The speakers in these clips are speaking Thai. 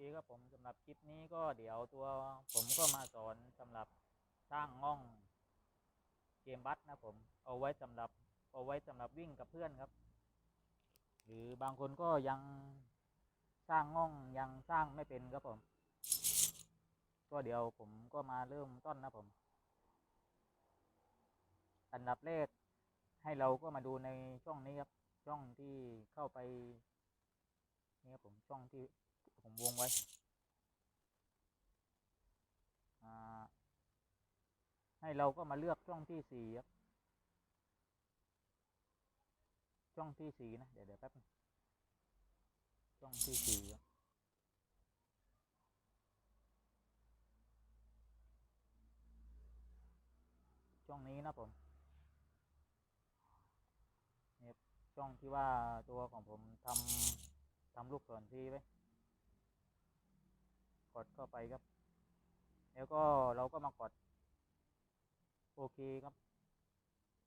เคครับผมสำหรับคลิปนี้ก็เดี๋ยวตัวผมก็มาสอนสำหรับสร้างง่องเกมบัสนะผมเอาไว้สำหรับเอาไว้สำหรับวิ่งกับเพื่อนครับ หรือบางคนก็ยังสร้างง่องยังสร้างไม่เป็นครับผม ก็เดี๋ยวผมก็มาเริ่มต้นนะผม อันดับแรกให้เราก็มาดูในช่องนี้ครับ ช่องที่เข้าไปนี่ครับผมช่องที่ ผมวงไว้ให้เราก็มาเลือกช่องที่สี่ครับ ช่องที่สี่นะ เดี๋ยวเดี๋ยวแป๊บนึงช่องที่สี่ครับช่องนี้นะผมเนี่ยช่องที่ว่าตัวของผมทำทำลูกศรที่ไว้ ดเข้าไปครับ แล้วก็เราก็มากดโอเคครับ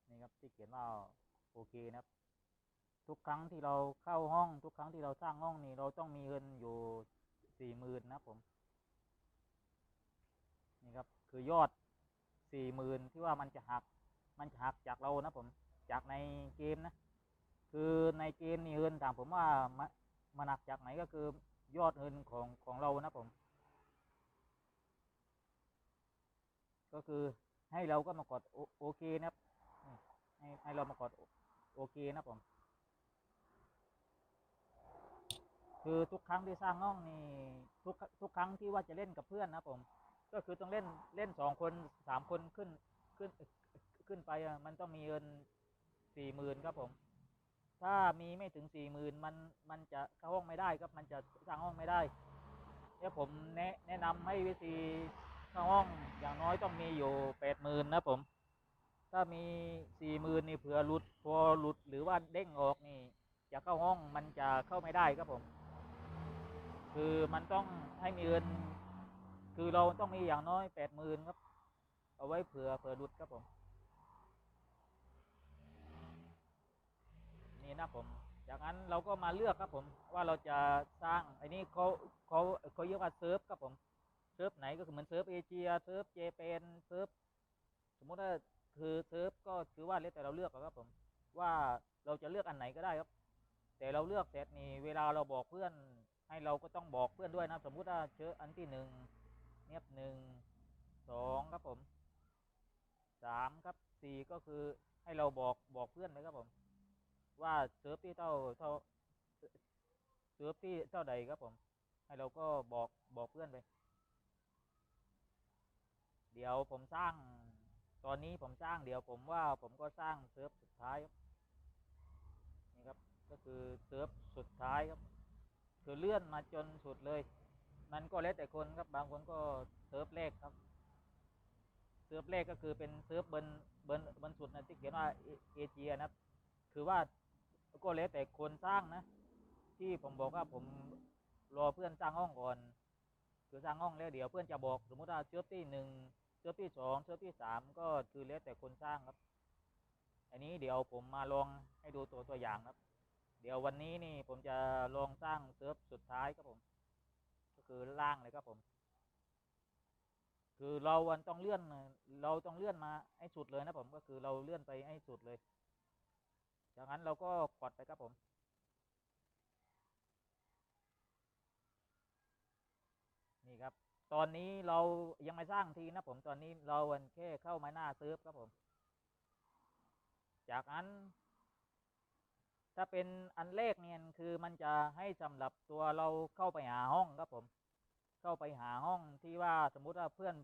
นี่ครับที่เขียนว่าโอเคนะครับ ทุกครั้งที่เราเข้าห้อง ทุกครั้งที่เราสร้างห้องนี่เราต้องมีเงินอยู่สี่หมื่นนะผม นี่ครับคือยอดสี่หมื่นที่ว่ามันจะหัก มันจะหักจากเรานะผม จากในเกมนะ คือในเกมนี่เงินต่างผมว่ามามันหักจากไหนก็คือยอดเงินของของเรานะผม ก็คือให้เราก็มากดโอเคนะครับให้ให้เรามากดโอเคนะผมคือทุกครั้งที่สร้างห้องนี่ทุกทุกครั้งที่ว่าจะเล่นกับเพื่อนนะผมก็คือต้องเล่นเล่นสองคนสามคนขึ้นขึ้นขึ้นไปมันต้องมีเงินสี่หมื่นครับผม ถ้ามีไม่ถึงสี่หมื่นมันมันจะเข้าห้องไม่ได้ครับมันจะสร้างห้องไม่ได้เนี่ยผมแนะแนะนำให้วิธี เข้าห้องอย่างน้อยต้องมีอยู่แปดหมื่นนะผม ถ้ามีสี่หมื่นนี่เผื่อหลุดพอหลุดหรือว่าเด้งออกนี่ จะเข้าห้องมันจะเข้าไม่ได้ครับผม คือมันต้องให้มีเงิน คือเราต้องมีอย่างน้อยแปดหมื่นครับ เอาไว้เผื่อเผื่อหลุดครับผม นี่นะผมจากนั้นเราก็มาเลือกครับผม ว่าเราจะสร้างไอ้นี่เขาเขาเขาเรียกว่าเซิร์ฟครับผม เซิร์ฟไหนก็คือเหมือนเซิร์ฟเอเชียเซิร์ฟเจแปนเซิร์ฟสมมุติว่าคือเซิร์ฟก็คือว่าแล้วแต่เราเลือกครับผมว่าเราจะเลือกอันไหนก็ได้ครับ แต่เราเลือกเสร็จนี่เวลาเราบอกเพื่อนให้เราก็ต้องบอกเพื่อนด้วยนะสมมุติว่าเชื้ออันที่หนึ่งเนียบหนึ่งสองครับผมสามครับสี่ก็คือให้เราบอกบอกเพื่อนเลยครับผม ว่าเซิร์ฟที่เท่าเท่าเซิร์ฟที่เท่าใดครับผม ให้เราก็บอกบอกเพื่อนไป เดี๋ยวผมสร้าง ตอนนี้ผมสร้างเดี๋ยวผมว่าผมก็สร้างเซิร์ฟสุดท้ายครับนี่ครับก็คือเซิร์ฟสุดท้ายครับ คือเลื่อนมาจนสุดเลย มันก็แล้วแต่คนครับบางคนก็เซิร์ฟแรกครับเซิร์ฟแรกก็คือเป็นเซิร์ฟเบิร์นเบิร์นเบิร์นสุดนะที่เขียนว่าเอเอเจียนะครับ คือว่าก็แล้วแต่คนสร้างนะ ที่ผมบอกว่าผมรอเพื่อนสร้างห้องก่อน คือสร้างห้องแล้วเดี๋ยวเพื่อนจะบอก สมมติว่าเซิร์ฟที่หนึ่งเซิร์ฟที่สองเซิร์ฟที่สามก็คือแล้วแต่คนสร้างครับ อันนี้เดี๋ยวผมมาลองให้ดูตัวตัวอย่างครับ เดี๋ยววันนี้นี่ผมจะลองสร้างเซิร์ฟสุดท้ายครับผม ก็คือล่างเลยครับผม คือเราวันต้องเลื่อนเราต้องเลื่อนมาให้สุดเลยนะผมก็คือเราเลื่อนไปให้สุดเลยจากนั้นเราก็กดไปครับผม ครับ ตอนนี้เรายังไม่สร้างทีนะผมตอนนี้เราวนแค่เข้ามาหน้าเซิร์ฟครับผม จากนั้น ถ้าเป็นอันแรกเนี่ยคือมันจะให้สำหรับตัวเราเข้าไปหาห้องครับผม เข้าไปหาห้องที่ว่าสมมุติว่าเพื่อน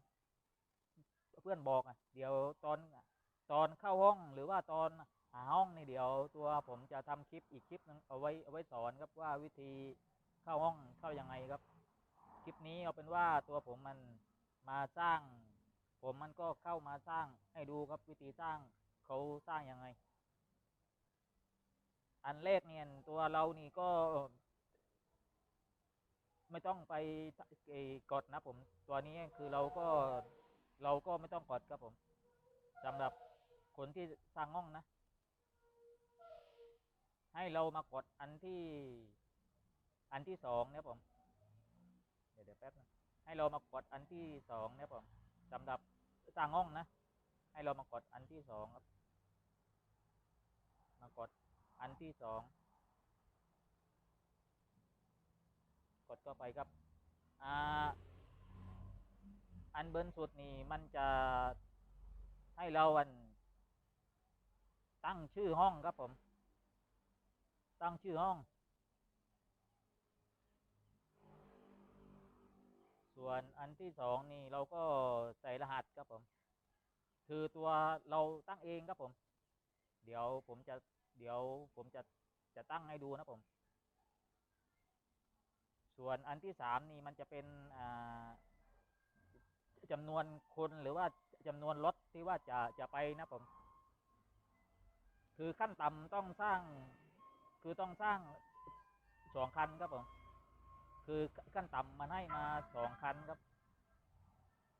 เพื่อนบอกอะ เดี๋ยวตอนตอนเข้าห้องหรือว่าตอนหาห้องนี่เดี๋ยวตัวผมจะทำคลิปอีกคลิปนึงเอาไว้เอาไว้สอนครับว่าวิธีเข้าห้องเข้ายังไงครับ ลิปนี้เอาเป็นว่าตัวผมมันมาสร้าง ผมมันก็เข้ามาสร้างให้ดูครับวิธีสร้างเขาสร้างยังไง อันแรกเนี่ยตัวเรานี่ก็ ไม่ต้องไปกดนะผม ตัวนี้คือเราก็เราก็ไม่ต้องกดครับผมสำหรับคนที่สร้างห้องนะ ให้เรามากดอันที่อันที่สองเนี่ยผม แป๊บนึงให้เรามากดอันที่สองเนี่ยผมสำหรับสร้างห้องนะ ให้เรามากดอันที่สองครับ มากดอันที่สองกดเข้าไปครับอ่าอันเบิร์นสุดนี่มันจะให้เราอัน ตั้งชื่อห้องครับผม ตั้งชื่อห้อง ส่วนอันที่สองนี่เราก็ใส่รหัสครับผม คือตัวเราตั้งเองครับผม เดี๋ยวผมจะเดี๋ยวผมจะจะตั้งให้ดูนะผม ส่วนอันที่สามนี่มันจะเป็นจำนวนคนหรือว่าจำนวนรถที่ว่าจะจะไปนะผม คือขั้นต่ำต้องสร้าง คือต้องสร้างสองคันครับผม คือขั้นต่ำมันให้มาสองคันครับ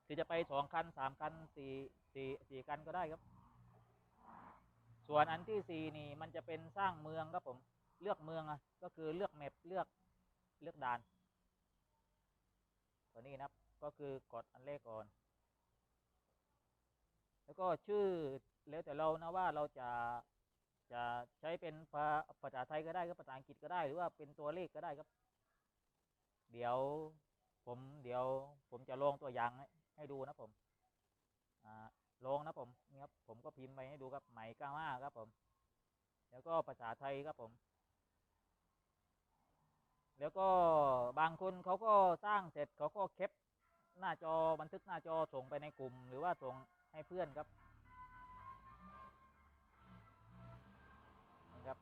คือจะไปสองคันสามคันสี่สี่สี่คันก็ได้ครับ ส่วนอันที่สี่นี่มันจะเป็นสร้างเมืองครับผมเลือกเมืองอะก็คือเลือกแมปเลือกเลือกด่าน ตัวนี้นะครับก็คือกดอันแรกก่อน แล้วก็ชื่อแล้วแต่เรานะว่าเราจะจะใช้เป็นภาภาษาไทยก็ได้ครับภาษาอังกฤษก็ได้หรือว่าเป็นตัวเลขก็ได้ครับ เดี๋ยวผมเดี๋ยวผมจะลงตัวอย่างให้ให้ดูนะผมอ่าลงนะผมนี่ครับผมก็พิมพ์ไปให้ดูครับไหมก้ามาครับผม แล้วก็ภาษาไทยครับผม แล้วก็บางคนเขาก็สร้างเสร็จเขาก็แคปหน้าจอบันทึกหน้าจอส่งไปในกลุ่ม หรือว่าส่งให้เพื่อนครับนะครับ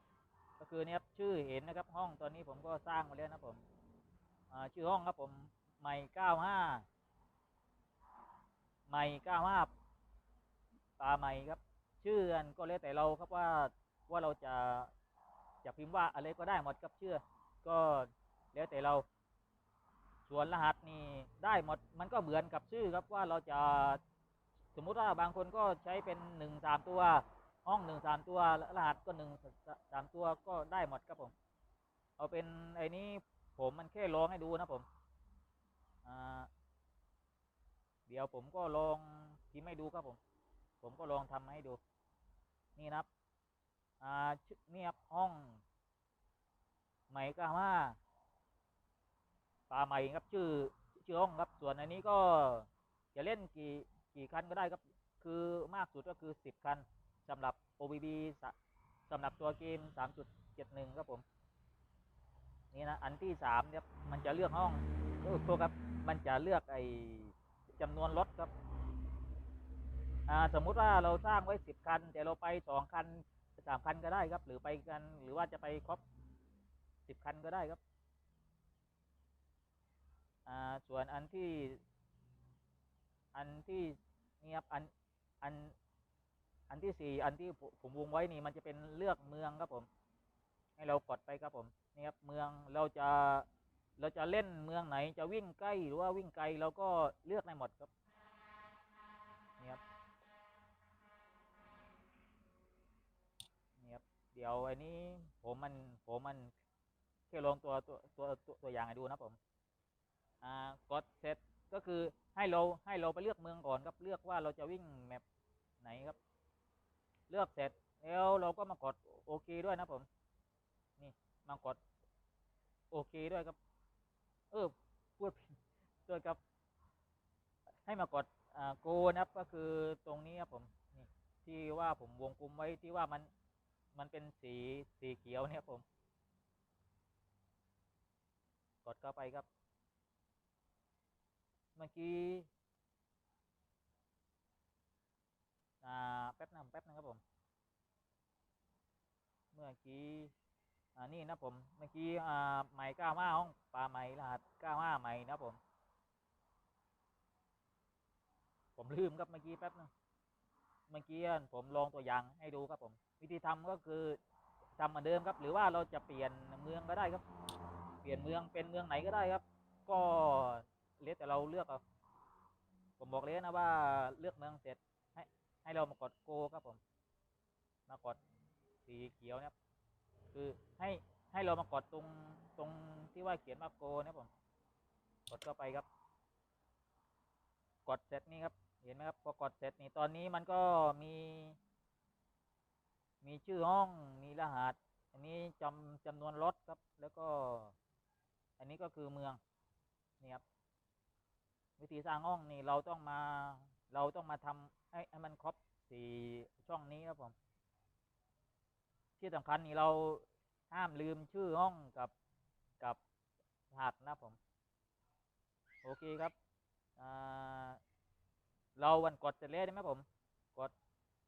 ก็คือเนี่ยครับชื่อเห็นนะครับ ห้องตอนนี้ผมก็สร้างมาแล้วนะผม ชื่อห้องครับผมใหม่เก้าห้าใหม่เก้าห้าปลาใหม่ครับ ชื่ออันก็แล้วแต่เราครับว่าว่าเราจะจะพิมพ์ว่าอะไรก็ได้หมดครับชื่อ ก็แล้วแต่เรา ส่วนรหัสนี่ได้หมดมันก็เหมือนกับชื่อครับว่าเราจะสมมุติว่าบางคนก็ใช้เป็นหนึ่งสามตัว ห้องหนึ่งสามตัวแล้วรหัสก็หนึ่งสามตัวก็ได้หมดครับผม เอาเป็นไอ้นี้ ผมมันแค่ลองให้ดูนะผมเดี๋ยวผมก็ลองพิมพ์ให้ดูครับผม ผมก็ลองทำให้ดู นี่นะครับชื่อนี่ครับห้องใหม่ก็ว่าปลาใหม่ครับชื่อชื่อห้องครับส่วนอันนี้ก็จะเล่นกี่กี่คันก็ได้ครับ คือมากสุดก็คือสิบคันสำหรับ OBB สะสำหรับตัวเกม 3.71 ครับผม นี่นะอันที่สามเนี่ยมันจะเลือกห้องตัวครับ มันจะเลือกไอจำนวนรถครับอ่าสมมุติว่าเราสร้างไว้สิบคัน แต่เราไปสองคันสามคันก็ได้ครับ หรือไปกันหรือว่าจะไปครบสิบคันก็ได้ครับอ่าส่วนอันที่ อันที่นี่ครับอันอันอันที่สี่อันที่ผมวงไว้นี่มันจะเป็นเลือกเมืองครับผม ให้เรากดไปครับผม นี่ครับเมืองเราจะเราจะเล่นเมืองไหนจะวิ่งใกล้หรือว่าวิ่งไกลเราก็เลือกได้หมดครับนี่ครับนี่ครับเดี๋ยวอันนี้ผมมันผมมันแค่ลองตัวตัวตัวตัวตัวอย่างให้ดูนะผมอ่ากดเสร็จก็คือให้เราให้เราไปเลือกเมืองก่อนครับเลือกว่าเราจะวิ่งแมปไหนครับ เลือกเสร็จแล้วเราก็มากดโอเคด้วยนะผมนี่ มากดโอเคด้วยครับ เออพูดผิดด้วยครับ ให้มากดอ่าโกนะครับก็คือตรงนี้ครับผมนี่ที่ว่าผมวงกลมไว้ที่ว่ามันมันเป็นสีสีเขียวเนี่ยผม กดเข้าไปครับ เมื่อกี้อ่าแป๊บนึงแป๊บนึงครับผม เมื่อกี้ อ่านี่นะผมเมื่อกี้อ่าใหม่ก้ามาห้องปลาใหม่รหัสก้ามาใหม่นะผม ผมลืมครับเมื่อกี้แป๊บนึงเมื่อกี้ผมลองตัวอย่างให้ดูครับผม วิธีทำก็คือทำเหมือนเดิมครับ หรือว่าเราจะเปลี่ยนเมืองก็ได้ครับ เปลี่ยนเมืองเป็นเมืองไหนก็ได้ครับ ก็เลือกแต่เราเลือกเอาผมบอกเลยนะว่าเลือกเมืองเสร็จให้ให้เรามากดโกครับผม มากดสีเขียวเนี่ย คือให้ให้เรามากดตรงตรงที่ว่าเขียนว่าโกนะผมกดเข้าไปครับ กดเสร็จนี่ครับ เห็นไหมครับพอกดเสร็จนี่ตอนนี้มันก็มี มีชื่อห้องมีรหัส อันนี้จำจำนวนรถครับ แล้วก็ อันนี้ก็คือเมืองนี่ครับวิธีสร้างห้องนี่เราต้องมา เราต้องมาทำให้ให้มันครบสี่ช่องนี้ครับผม ที่สำคัญนี่เราห้ามลืมชื่อห้องกับกับรหัสนะผม โอเคครับเราวันกดเสร็จแล้วใช่ไหมผมกด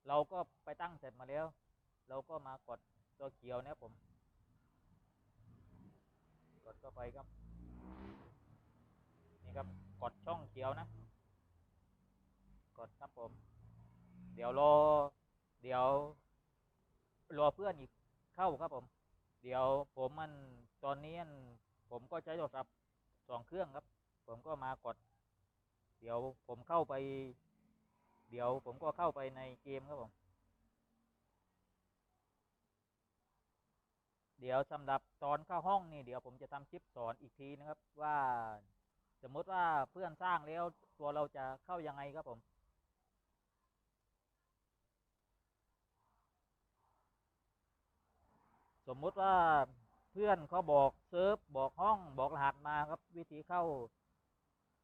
เราก็ไปตั้งเสร็จมาแล้ว เราก็มากดตัวเขียวนะผม กดเข้าไปครับ นี่ครับกดช่องเขียวนะ กดครับผม เดี๋ยวรอเดี๋ยว รอเพื่อนอีกเข้าครับผม เดี๋ยวผมมันตอนนี้มันผมก็ใช้โทรศัพท์สองเครื่องครับ ผมก็มากด เดี๋ยวผมเข้าไป เดี๋ยวผมก็เข้าไปในเกมครับผม เดี๋ยวสำหรับตอนเข้าห้องนี่เดี๋ยวผมจะทำคลิปสอนอีกทีนะครับว่า สมมติว่าเพื่อนสร้างแล้วตัวเราจะเข้ายังไงครับผม สมมุติว่าเพื่อนเขาบอกเซิร์ฟบอกห้องบอกรหัสมาครับวิธีเข้า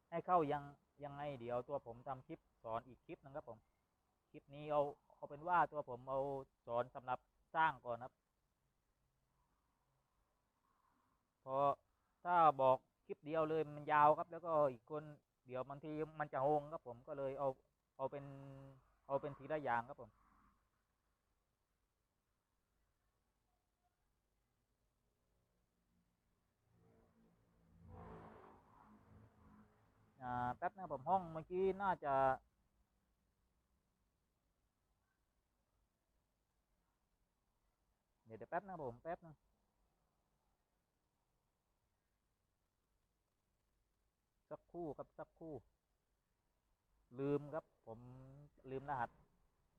ให้เข้ายังยังไงเดี๋ยวตัวผมทำคลิปสอนอีกคลิปหนึงครับผมคลิปนี้เอาเอาเป็นว่าตัวผมเอาสอนสำหรับสร้างก่อนครับ พอถ้าบอกคลิปเดียวเลยมันยาวครับ แล้วก็อีกคนเดี๋ยวบางทีมันจะโฮงครับผมก็เลยเอาเอาเป็นเอาเป็นทีละอย่างครับผม อ่าแป๊บนะผมห้องเมื่อกี้น่าจะเดี๋ยวเดี๋ยวแป๊บนะผมแป๊บนะสักคู่ครับสักคู่ ลืมครับ ผมลืมรหัส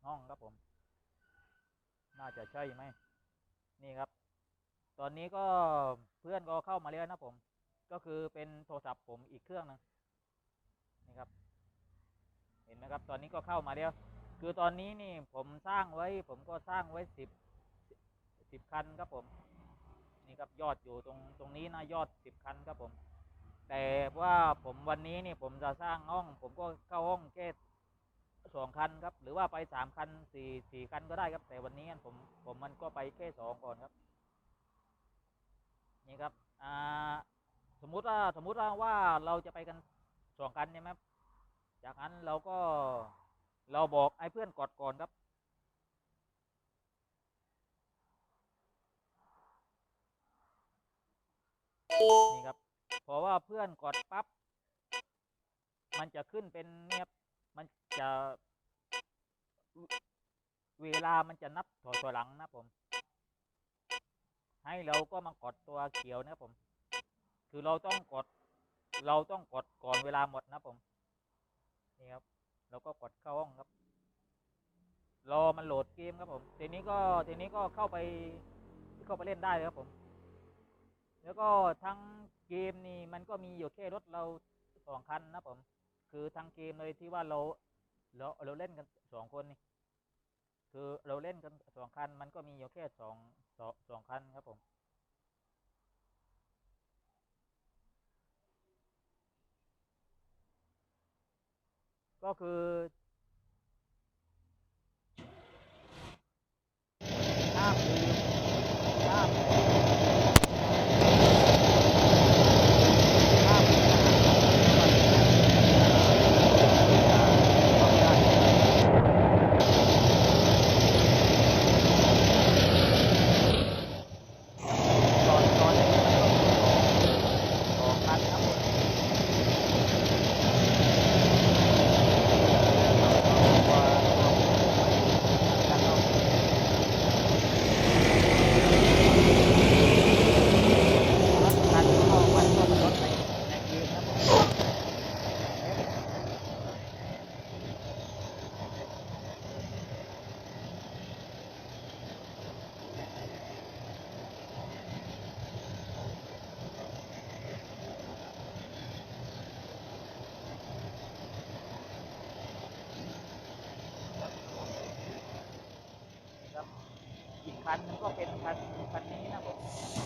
ห้องครับผม น่าจะใช่ไหมนี่ครับ ตอนนี้ก็เพื่อนก็เข้ามาแล้วนะผม ก็คือเป็นโทรศัพท์ผมอีกเครื่องหนึงนี่ครับ เห็ นไหมครับ ตอนนี้ก็เข้ามาแล้ว คือตอนนี้นี่ผมสร้างไว้ ผมก็สร้างไว้สิบสิบคันครับผม นี่ครับยอดอยู่ตรงตรงนี้นะยอดสิบคันครับผม แต่ว่าผมวันนี้นี่ผมจะสร้างห้อง ผมก็เข้าห้องแค่สองคันครับ หรือว่าไปสามคันสี่สี่คันก็ได้ครับ แต่วันนี้ผมผมมันก็ไปแค่สองก่อนครับ นี่ครับอ่าสมมุติว่าสมมุติว่าว่าเราจะไปกันสองกันใช่ไหม จากนั้นเราก็เราบอกไอ้เพื่อนกดก่อนครับ นี่ครับเพราะว่าเพื่อนกดปั๊บ มันจะขึ้นเป็นเนี่ยมันจะเวเวลามันจะนับถอยถอยหลังนะผม ให้เราก็มากดตัวเขียวนะครับผม คือเราต้องกด เราต้องกดก่อนเวลาหมดนะผม นี่ครับเราก็กดเข้าห้องครับ รอมันโหลดเกมครับผมทีนี้ก็ทีนี้ก็เข้าไปเข้าไปเล่นได้เลยครับผม แล้วก็ทั้งเกมนี่มันก็มีอยู่แค่รถเราสองคันนะผม คือทั้งเกมเลยที่ว่าเราเราเราเล่นกันสองคนนี่คือเราเล่นกันสองคัน มันก็มีอยู่แค่สองสองสองคันครับผม ก็คือ ห้ามลืมห้ามห้ามลืมตอนตอนนี้มันก็มีสองคันครับผม เคันหนึงก็เป็นคันคันนี้นะผม